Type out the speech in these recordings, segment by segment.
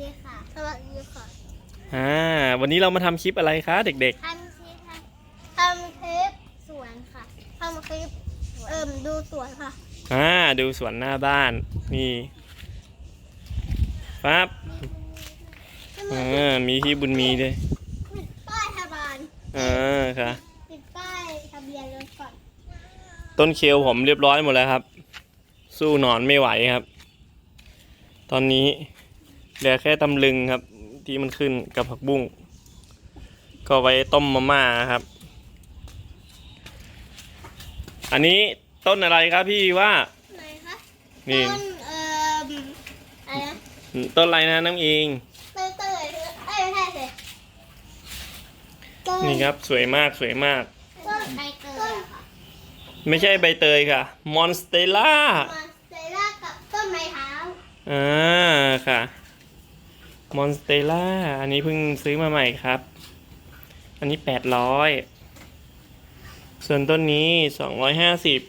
ดีค่ะ สวัสดีค่ะอ่าวันนี้เรามาทำคลิปอะไรคะเด็กทำคลิปค่ะทำคลิปสวนค่ะทำคลิปเอิ่มดูสวนค่ะ ๆอ่าดูสวนหน้าบ้านนี่ปั๊บอ่ามีพี่บุญมีด้วยปิดป้ายทะบานอ่าค่ะปิดป้ายทะเบียนรถก่อนต้นเคลผมเรียบร้อยหมดแล้วครับ สู้หนอนไม่ไหวครับ ตอนนี้ เหลือแค่ตำลึงครับ ที่มันขึ้นกับผักบุ้ง ก็ไว้ต้มมาม่าครับ อันนี้ต้นอะไรครับพี่ว่าไหนคะนี่ต้นเอ่มอะไรนะต้นอะไรนะน้ำอิงเต้ยเต้ยเอ้ยไม่ใช่สิต้นนี่ครับสวยมากสวยมาก ต้นใบเตยอะค่ะไม่ใช่ใบเตยค่ะมอนสเตล่ามาเซล่ากับต้นไม้เท้าอ่าค่ะ มอนสเตล่าอันนี้เพิ่งซื้อมาใหม่ครับ อันนี้แปดร้อยส่วนต้นนี้สองร้อยห้าสิบ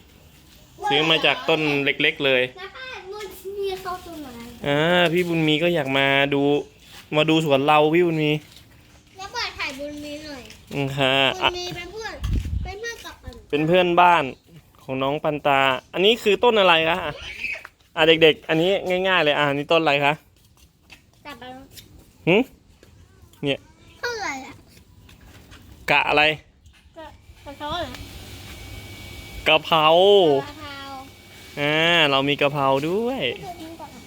ซื้อมาจากต้นเล็กๆเลยนะคะมันมีเข้าต้นไม้อ่าพี่บุญมีก็อยากมาดูมาดูสวนเราพี่บุญมีแล้วเปิดถ่ายบุญมีหน่อยอืมค่ะบุอะญมีเป็นเพื่อนเป็นเพื่อนกับอันเป็นเพื่อนบ้านของน้องปันตา อันนี้คือต้นอะไรคะอะอะเด็กๆ อันนี้ง่าย ๆ เลยอะอันนี้ต้นอะไรคะจับไป หึเท่าไหร่อะกะอะไรจะจะเท่าไหร่กะเพรากะเพราอ่าเรามีกะเพราด้วยเดี๋ยวนี้ก่อนนะ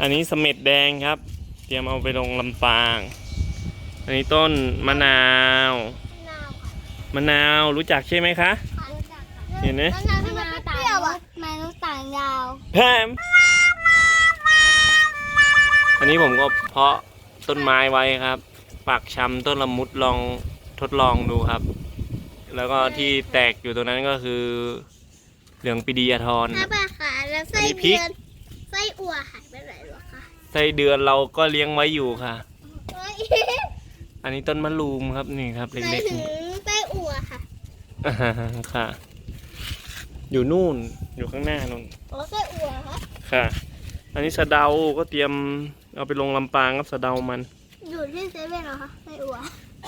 อันนี้เสม็ดแดงครับ เตรียมเอาไปลงลำปาง อันนี้ต้นมะนาวมะนาวค่ะมะนาวรู้จักใช่ไหมคะรู้จักค่ะเห็นไหมมะนาวที่มันเปรี้ยวอะมะนาวต่างยาวแพม อันนี้ผมก็เพาะต้นไม้ไว้ครับปากชำต้นละมุดลองทดลองดูครับ แล้วก็ที่แตกอยู่ตรงนั้นก็คือเหลืองปีดียาทรน้าปลาขาแล้วไส้อันนี้พริเดืก อนไส้อั่วหายไปไหนหรอคะไส้เดือนเราก็เลี้ยงไว้อยู่ค่ะ เฮ้ยอันนี้ต้นมะรูมครับนี่ครับหมาเล็ยกถึงไส้อั่วค่ะๆอ่าค่ะ อยู่นู่นอยู่ข้างหน้านู่น อ๋อไส้อั่วค่ะ ค่ะ อันนี้สะเดาก็เตรียม เอาไปลงลำปางครับสะเดามัน อยู่ที่เซเว่นเหรอคะไส้อั่ว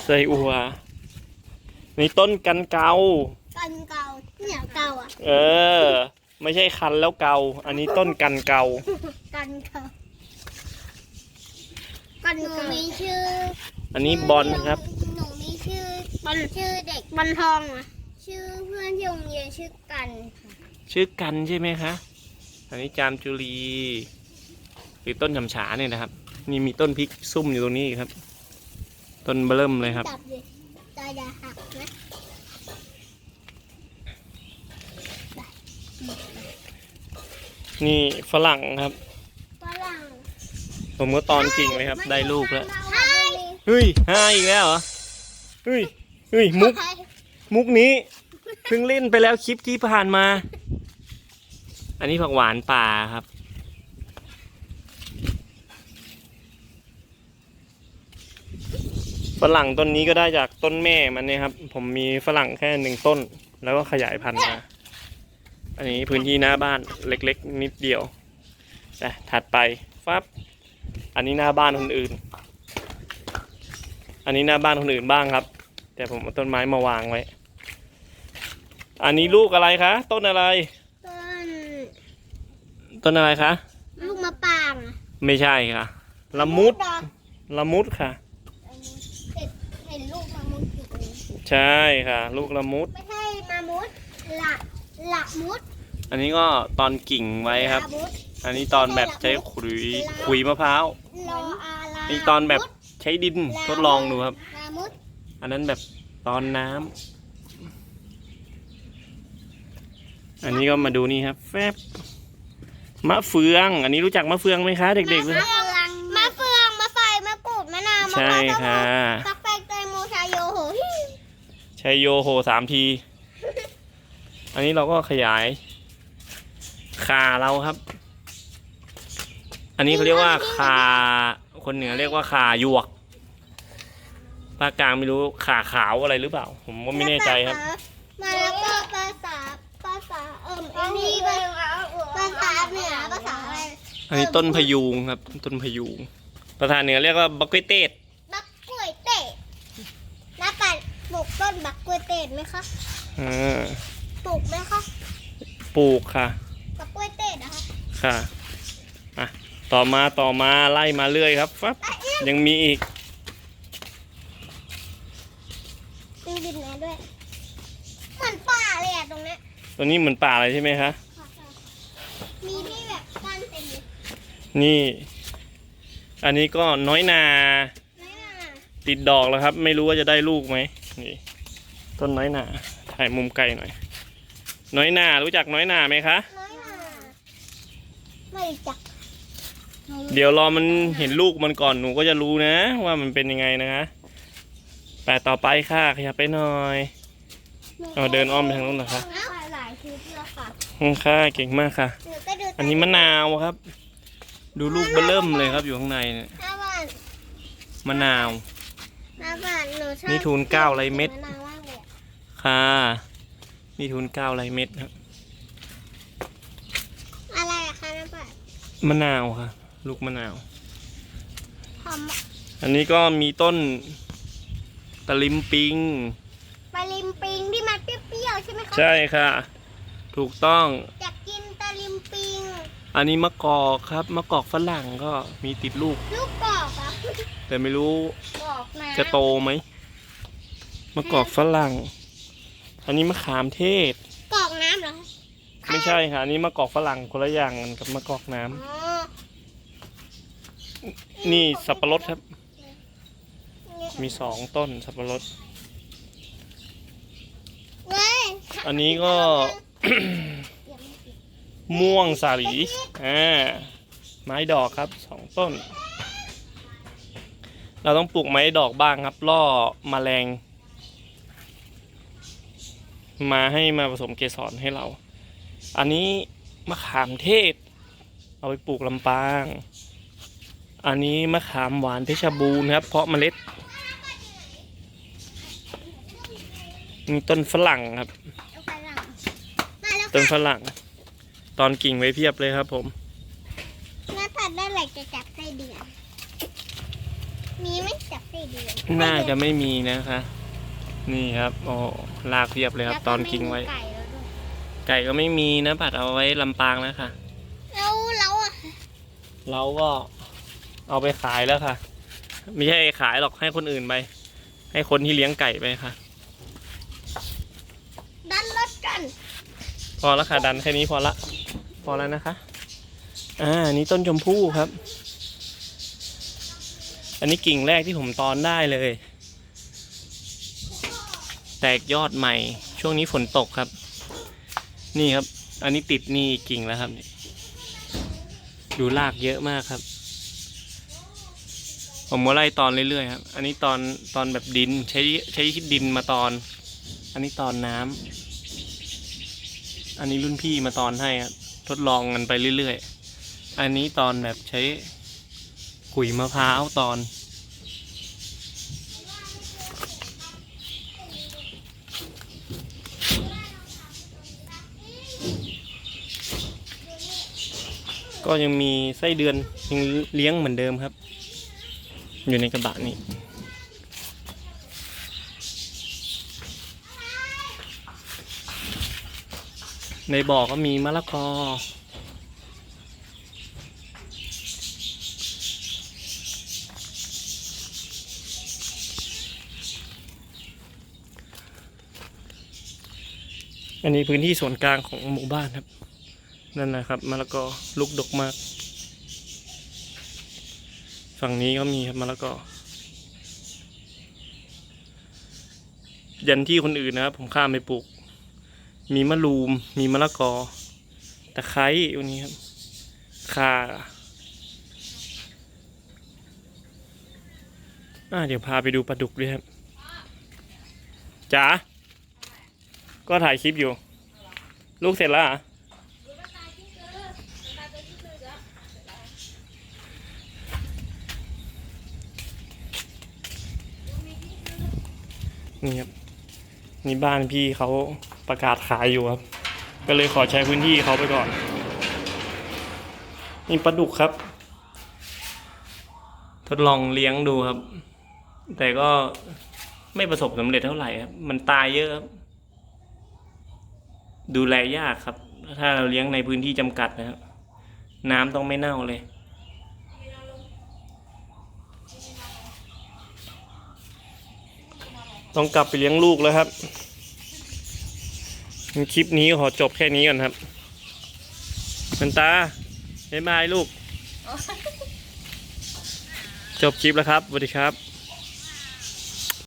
ไส้อัวนี่ต้นกันเกา กันเกาเนี่ยเกาอะ เออ ไม่ใช่คันแล้วเกา อันนี้ต้นกันเกา กันเกากันเกามีชื่ออันนี้บอลครับ หนูมีชื่อบอลชื่อเด็กบอลทองอะ ชื่อเพื่อนที่โรงเรียนชื่อกันค่ะชื่อกันใช่ไหมคะ อันนี้จามจุลี หรือต้นฉำฉาเนี่ยนะครับ นี่มีต้นพริกซุ่มอยู่ตรงนี้ครับ ต้นเบิ่มเลยครับจับดิตาอย่าหักนะนี่ฝรั่งครับ ฝรั่งผมก็ตอนกิ่งเลยครับ ได้ลูกแล้วใช่เฮ้ยห้าอีกแล้วเหรอเฮ้ยเฮ้ยมุกมุกนี้เพิ่งเล่นไปแล้วคลิปที่ผ่านมา อันนี้ผักหวานป่าครับ ฝรั่งต้นนี้ก็ได้จากต้นแม่มันเนี่ยครับ ผมมีฝรั่งแค่หนึ่งต้น แล้วก็ขยายพันธุ์มา อันนี้พื้นที่หน้าบ้านเล็กๆ นิดเดียวแต่ถัดไปฟับ อันนี้หน้าบ้านคนอื่น อันนี้หน้าบ้านคนอื่นบ้างครับ แต่ผมเอาต้นไม้มาวางไว้ อันนี้ลูกอะไรคะ ต้นอะไร ต้น ต้นอะไรคะ ลูกมะปรางอะไม่ใช่ค่ะ ละมุดเหรอละมุดค่ะ เห็นเห็นลูกมะมุดอยู่ตรงนี้ ใช่ค่ะ ลูกละมุด ไม่ใช่มะมุดหละหละมุดอันนี้ก็ตอนกิ่งไว้ครับ ละมุดอันนี้ตอนแบบใช้ขุยขุยมะพร้าวรออาลานี่ตอนแบบใช้ดินทดลองดูครับ ละมุดอันนั้นแบบตอนน้ำอันนี้ก็มาดูนี่ครับ แฟบมะเฟือง อันนี้รู้จักมะเฟืองไหมคะ เด็กๆเลยมะเฟืองมะเฟืองมะไฟมะกรูดมะนาวมะใช่พร้าวค่ะสักแปกแตงโมชาโยโหฮิ ชัยโยโหสามที อันนี้เราก็ขยายขาเราครับ อันนี้เขาเรียกว่าขาคนเหนือเรียกว่าขาหยวกภาคกลางไม่รู้ขาขาวอะไรหรือเปล่า ผมก็ไม่แน่ใจครับ มาแล้วก็ภาษาภาษาเอิ่มอันนี้ภาษาภาษาเหนือภอันนี้ต้นพะยูงครับ ต้นพะยูงภาษาเหนือเรียกว่าบักเกเตส บักกล้วยเตะน้า ปัดปลูกต้นบักกล้วยเตะไหมคะอ่าปลูกไหมคะ ปลูกค่ะ บักกล้วยเตะนะคะค่ะอะต่อมาต่อมาไล่มาเรื่อยครับฟับอะเอี้ยงยังมีอีกมีดินแม่ด้วย เหมือนป่าเลยอะตรงเนี้ยตัวนี้เหมือนป่าเลยใช่ไหมคะมีที่แบบกั้นเต็มเลยนี่ อันนี้ก็น้อยนา ไม่น่าติดดอกแล้วครับ ไม่รู้ว่าจะได้ลูกไหม นี่ต้นน้อยนาถ่ายมุมไกลหน่อย น้อยนารู้จักน้อยนาไหมคะ น้อยน่าไม่รู้จักเดี๋ยวรอมันเห็นลูกมันก่อนหนูก็จะรู้นะ ว่ามันเป็นยังไงนะคะไปต่อไปค่ะขยับไปหน่อยเอาเดินอ้อมไปทางนู้นเหรอคะอ้าวหลายชุดแล้วค่ะอืมค่ะเก่งมากค่ะหนูก็ดูอันนี้มะนาวครับ ดูลูกเบอเริ่มเลยครับอยู่ข้างในเนี่ยหน้าบ้านมะนาว หน้าบ้านหนูชอบนี่ทูลเกล้าไรเม็ดมะนาวมากเลยอะค่ะ นี่ทุนเก้าไรเม็ดครับอะไรอะคะน้าบ้านมะนาวค่ะ ลูกมะนาว หอมอันนี้ก็มีต้นตะลิมปิง ปลาลิมปิงที่มันเปรี้ยวๆใช่ไหมคะใช่ค่ะ ถูกต้อง อยากกินตะลิมปิง อันนี้มะกอกครับ มะกอกฝรั่งก็มีติดลูก ลูกกรอกอะ แต่ไม่รู้กรอกนะจะโตไหมมะกอกฝรั่ง อันนี้มะขามเทศ กรอกน้ำเหรอคะไม่ใช่ค่ะอันนี้มะกอกฝรั่งคนละอย่างกันกับมะกอกน้ำอ๋อนี่สับปะรดครับ มีสองต้นสับปะรด เว้ยอันนี้ก็ ม่วงสาลีอ่าไม้ดอกครับสองต้น เราต้องปลูกไม้ดอกบ้างครับ ล่อมแมลง มาให้มาผสมเกสรให้เรา อันนี้มะขามเทศ เอาไปปลูกลำปาง อันนี้มะขามหวานเพชรบูรณ์ครับ เพาะเมล็ด มีต้นฝรั่งครับเอาไปหลังมาแล้วต้นฝค่ะรั่ง ตอนกิ่งไว้เพียบเลยครับผมหน้าตัดได้ไหลจะจับไส้เดือน มีไหม่จับไส้เดือนน่าจะไม่มีนะคะ นี่ครับ โอ้ลากเพียบเลยครับ ตอนกิ่งไว้ แล้วก็ม่มีไก่แล้วด้วยไก่ก็ไม่มีนะผัดเอาไว้ลำปางนะคะแล้วเราอะเราก็เอาไปขายแล้วค่ะ ไม่ใช่ขายหรอกให้คนอื่นไป ให้คนที่เลี้ยงไก่ไปค่ะ ดันรถกันพอแล้วค่ะดันแค่นี้พอละ พอแล้วนะคะ อ่าอันนี้ต้นชมพู่ครับ อันนี้กิ่งแรกที่ผมตอนได้เลย แตกยอดใหม่ ช่วงนี้ฝนตกครับ นี่ครับ อันนี้ติดนี่กิ่งแล้วครับ ดูรากเยอะมากครับ ผมก็ไล่ตอนเรื่อยๆครับ อันนี้ตอนตอนแบบดินใช้ใช้ดินมาตอน อันนี้ตอนน้ำอันนี้รุ่นพี่มาตอนให้ครับทดลองกันไปเรื่อยๆ อันนี้ตอนแบบใช้ ขุยมะพร้าวตอนก็ยังมีไส้เดือนยังเลี้ยงเหมือนเดิมครับ อยู่ในกระบะนี่ในบ่อก็มีมะละกอ อันนี้พื้นที่ส่วนกลางของหมู่บ้านครับ นั่นนะครับมะละกอลูกดกมาก ฝั่งนี้ก็มีครับมะละกอ ยันที่คนอื่นนะครับ ผมข้ามไปปลูก มีมะรูม มีมะละกอ ตะไคร้วันนี้ครับข่าอ่าเดี๋ยวพาไปดูปลาดุกด้วยครับจ๋า ก็ถ่ายคลิปอยู่ ลูกเสร็จแล้วเหรอะนี่ครับนี่บ้านพี่เขาประกาศขายอยู่ครับ ก็เลยขอใช้พื้นที่เขาไปก่อน นี่ปลาดุกครับ ทดลองเลี้ยงดูครับ แต่ก็ไม่ประสบสำเร็จเท่าไหร่ครับ มันตายเยอะครับ ดูแลยากครับ ถ้าเราเลี้ยงในพื้นที่จำกัดนะครับ น้ำต้องไม่เน่าเลย ต้องกลับไปเลี้ยงลูกแล้วครับ คลิปนี้ขอจบแค่นี้ก่อนครับมันตาบ๊ายบายลูก จบคลิปแล้วครับสวัสดีครับ